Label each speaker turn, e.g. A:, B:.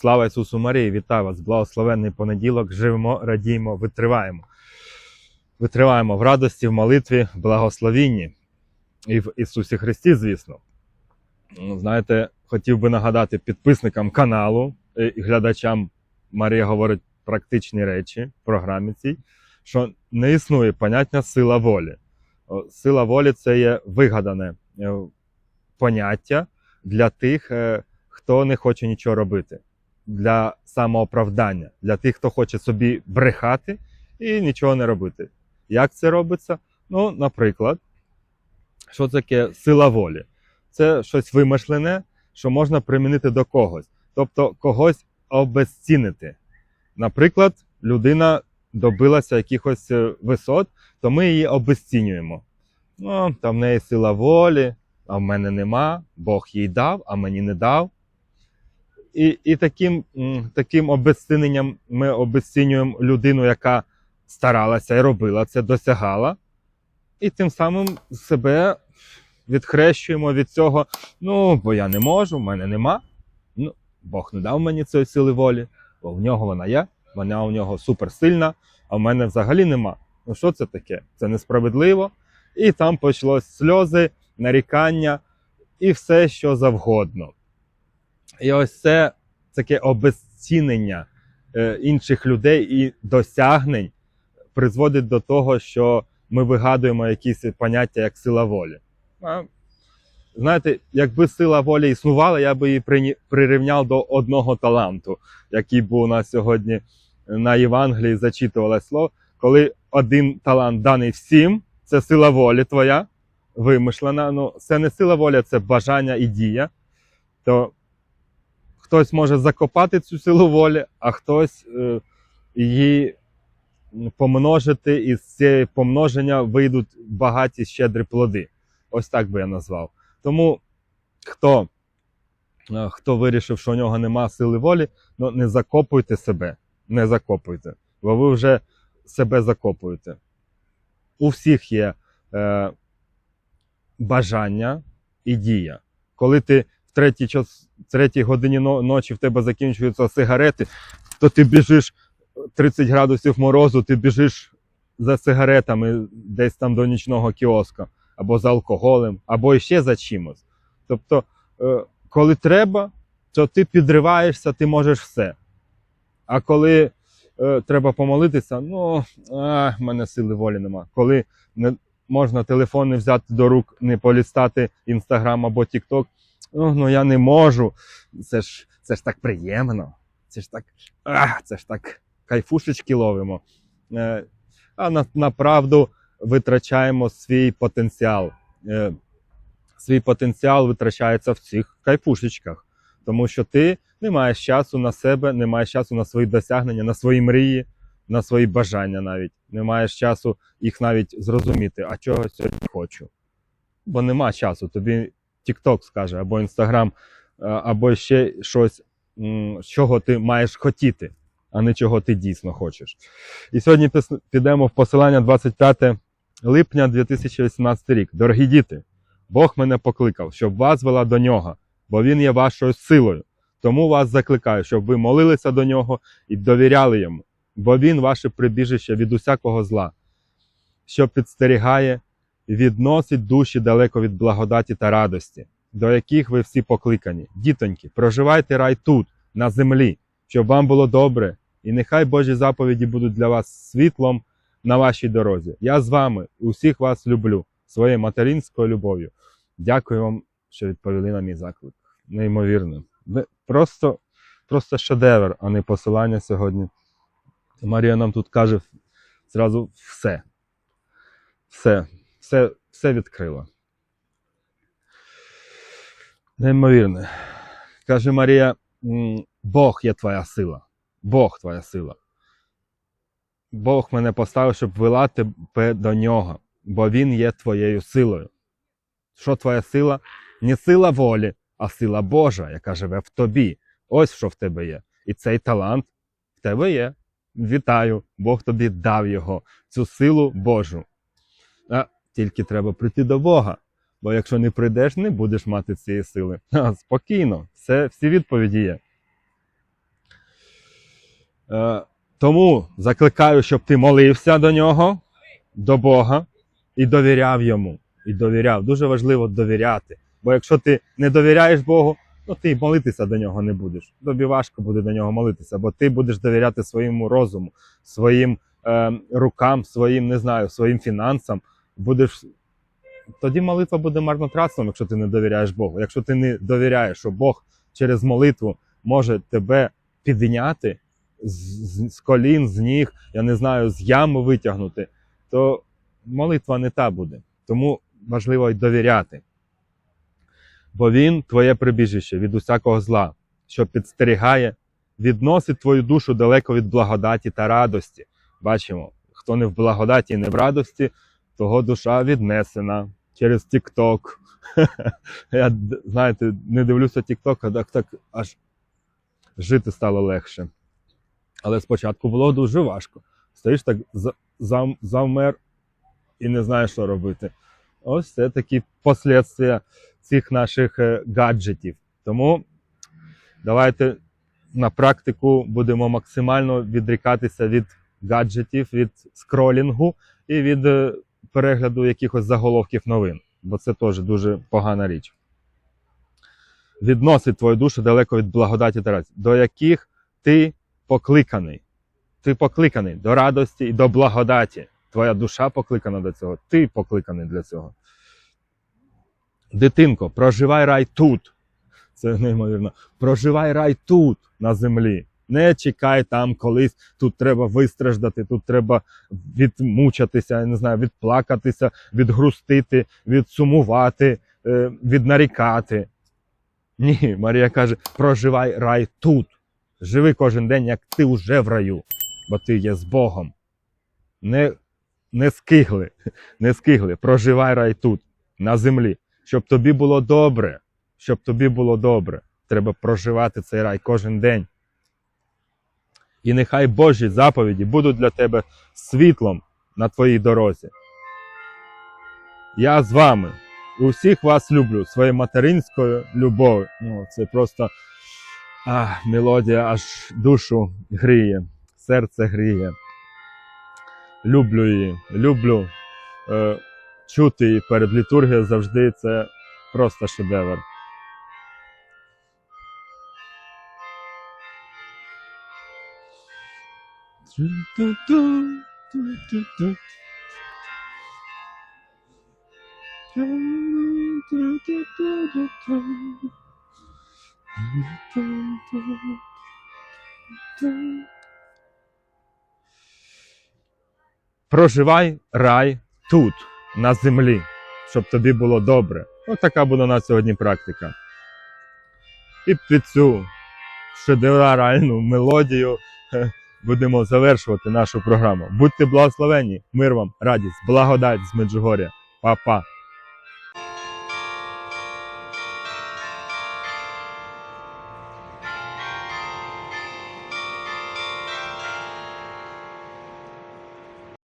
A: Слава Ісусу Марії! Вітаю вас! Благословенний понеділок! Живемо, радіємо, витриваємо. Витриваємо в радості, в молитві, в благословінні і в Ісусі Христі, звісно. Ну, Знаєте, хотів би нагадати підписникам каналу і глядачам Марія говорить практичні речі в програмі цій, що не існує поняття сила волі. Сила волі це є вигадане е, поняття для тих, е, хто не хоче нічого робити, для самооправдання, для тих, хто хоче собі брехати і нічого не робити. Як це робиться? Ну, наприклад, що таке сила волі? Це щось вимишлене, що можна примінити до когось, тобто когось обезцінити. Наприклад, людина добилася якихось е, висот, то ми її обезцінюємо. Ну, там в неї сила волі, а в мене нема, Бог їй дав, а мені не дав. І, і таким, таким обезціненням ми обезцінюємо людину, яка старалася і робила це, досягала, і тим самим себе відхрещуємо від цього. Ну, бо я не можу, в мене нема. Ну, Бог не дав мені цієї сили волі, бо в нього вона є, вона у нього суперсильна, а в мене взагалі нема. Ну що це таке? Це несправедливо. І там почалось сльози, нарікання і все, що завгодно. І ось це таке обезцінення е, інших людей і досягнень призводить до того, що ми вигадуємо якісь поняття як сила волі. Знаєте, якби сила волі існувала, я би її прирівняв до одного таланту, який був у нас сьогодні на Євангелії зачитувалось слово. Коли один талант даний всім, це сила волі твоя, вимишлена. Ну, це не сила волі, це бажання і дія. То хтось може закопати цю силу волі, а хтось е, її помножити, і з цієї помноження вийдуть багаті щедрі плоди. Ось так би я назвав. Тому хто, е, хто вирішив, що у нього нема сили волі, ну не закопуйте себе, не закопуйте, бо ви вже себе закопуєте. У всіх є е, бажання і дія. Коли ти третій, час, третій годині ночі в тебе закінчуються сигарети, то ти біжиш 30 градусів морозу, ти біжиш за сигаретами десь там до нічного кіоска, або за алкоголем, або ще за чимось. Тобто, е, коли треба, то ти підриваєшся, ти можеш все. А коли е, треба помолитися, ну, а, в мене сили волі нема. Коли не, можна телефон не взяти до рук, не полістати Інстаграм або Тікток, ну, я не можу. Це ж, це ж так приємно. Це ж так, а, це ж так кайфушечки ловимо. Е, а на, на правду витрачаємо свій потенціал. Е, свій потенціал витрачається в цих кайфушечках, тому що ти не маєш часу на себе, не маєш часу на свої досягнення, на свої мрії, на свої бажання навіть. Не маєш часу їх навіть зрозуміти, а чого сьогодні хочу. Бо нема часу. Тобі TikTok скаже, або Instagram, е, або ще щось, чого ти маєш хотіти, а не чого ти дійсно хочеш. І сьогодні підемо в посилання 25 липня 2018 рік. Дорогі діти, Бог мене покликав, щоб вас вела до нього, бо Він є вашою силою. Тому вас закликаю, щоб ви молилися до нього і довіряли йому, бо він ваше прибіжище від усякого зла, що підстерігає відносить душі далеко від благодаті та радості, до яких ви всі покликані. Дітоньки, проживайте рай тут, на землі, щоб вам було добре, і нехай Божі заповіді будуть для вас світлом на вашій дорозі. Я з вами усіх вас люблю своєю материнською любов'ю. Дякую вам, що відповіли на мій заклик. Неймовірно. Просто, просто шедевр, а не посилання сьогодні. Марія нам тут каже зразу все. Все, все, все відкрила. Неймовірно. Каже Марія, Бог є твоя сила. Бог твоя сила. Бог мене поставив, щоб вела тебе до нього, бо Він є твоєю силою. Що твоя сила? Не сила волі, а сила Божа, яка живе в тобі. Ось що в тебе є. І цей талант в тебе є. Вітаю, Бог тобі дав його, цю силу Божу. Тільки треба прийти до Бога. Бо якщо не прийдеш, не будеш мати цієї сили. А, спокійно, все, всі відповіді є. Е, тому закликаю, щоб ти молився до нього, до Бога, і довіряв йому. І довіряв. Дуже важливо довіряти. Бо якщо ти не довіряєш Богу, ну ти молитися до нього не будеш. Тобі важко буде до нього молитися, бо ти будеш довіряти своєму розуму, своїм е, рукам, своїм, не знаю, своїм фінансам. Будеш тоді молитва буде марнотратством, якщо ти не довіряєш Богу. Якщо ти не довіряєш, що Бог через молитву може тебе підняти з, з, колін, з ніг, я не знаю, з ями витягнути, то молитва не та буде. Тому важливо й довіряти. Бо він твоє прибіжище від усякого зла, що підстерігає, відносить твою душу далеко від благодаті та радості. Бачимо, хто не в благодаті не в радості, того душа віднесена через TikTok. Я, знаєте, не дивлюся TikTok, а так, так аж жити стало легше. Але спочатку було дуже важко. Стоїш так зам, завмер і не знаєш, що робити. Ось це такі послідствия цих наших е, гаджетів. Тому давайте на практику будемо максимально відрікатися від гаджетів, від скролінгу і від е, перегляду якихось заголовків новин, бо це теж дуже погана річ. Відносить твою душу далеко від благодаті та радості, до яких ти покликаний. Ти покликаний до радості і до благодаті. Твоя душа покликана до цього, ти покликаний для цього. Дитинко, проживай рай тут. Це неймовірно. Проживай рай тут, на землі. Не чекай там колись. Тут треба вистраждати, тут треба відмучатися, я не знаю, відплакатися, відгрустити, відсумувати, е, віднарікати. Ні, Марія каже: проживай рай тут. Живи кожен день, як ти вже в раю, бо ти є з Богом. Не, не скигли, не скигли. Проживай рай тут, на землі, щоб тобі було добре. Щоб тобі було добре. Треба проживати цей рай кожен день. І нехай Божі заповіді будуть для тебе світлом на твоїй дорозі. Я з вами. Усіх вас люблю своєю материнською любов'ю. Ну, це просто а, мелодія аж душу гріє, серце гріє. Люблю її, люблю е, чути її перед літургією завжди. Це просто шедевр. Проживай рай тут, на землі, щоб тобі було добре. Ось така буде у нас сьогодні практика. І під цю шедевральну мелодію хе, будемо завершувати нашу програму. Будьте благословені, мир вам, радість, благодать з Меджугоря. Па-па!